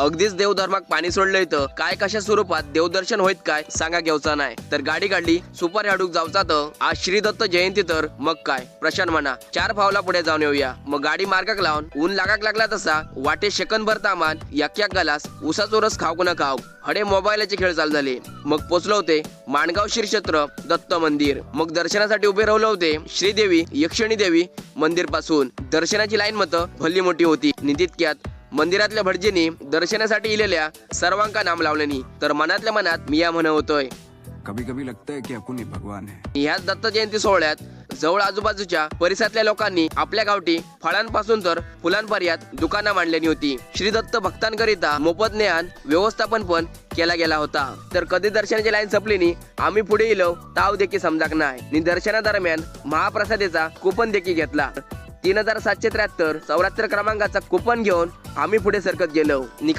अगदीच देवधर्माक पाणी सोडलं इथं. काय कशा स्वरूपात देवदर्शन होईत काय सांगा घेवचा नाही. तर गाडी काढली सुपर हाडूक जावचा तर आज श्री दत्त जयंती तर मग काय? प्रशांत म्हणा चार पावला पुढे जाऊन येऊया. मग गाडी मार्गाक लावून ऊन लागाक लागला तसा वाटे शेकन भर तामान याक याक गालास उसाचो रस खाऊक न खाऊ हडे मोबाईलचे खेळ चालू झाले. मग पोचलो होते माणगाव श्रीक्षेत्र दत्त मंदिर. मग दर्शनासाठी उभे राहिले होते श्रीदेवी यक्षिणी देवी मंदिरपासून दर्शनाची लाईन मत भल्ली मोठी होती. नितितक्यात मंदिरातल्या भटजींनी दर्शनासाठी इलेल्या सर्वांका नाम लावल्यानी तर मनातल्या मनात मी या म्हण होतोय. कभी कभी लगता है कि ही भगवान है। ह्याच दत्त जयंती सोहळ्यात जवळ आजूबाजूच्या परिसरातल्या लोकांनी आपल्या गावठी फळांपासून तर फुलांपर्यंत दुकानं मांडलेली होती. श्री दत्त भक्तांकरिता मोफत ज्ञान व्यवस्थापन पण केला गेला होता. तर कधी दर्शनाची लाईन संपली नी आम्ही पुढे येलो ताव देखील समजाक नाही नि दर्शनादरम्यान महाप्रसादेचा कुपन देखील घेतला. तीन हजार सातशे त्र्याहत्तर चौऱ्याहत्तर क्रमांकाचा कुपन घेऊन आम्ही पुढे सरकत गेलो.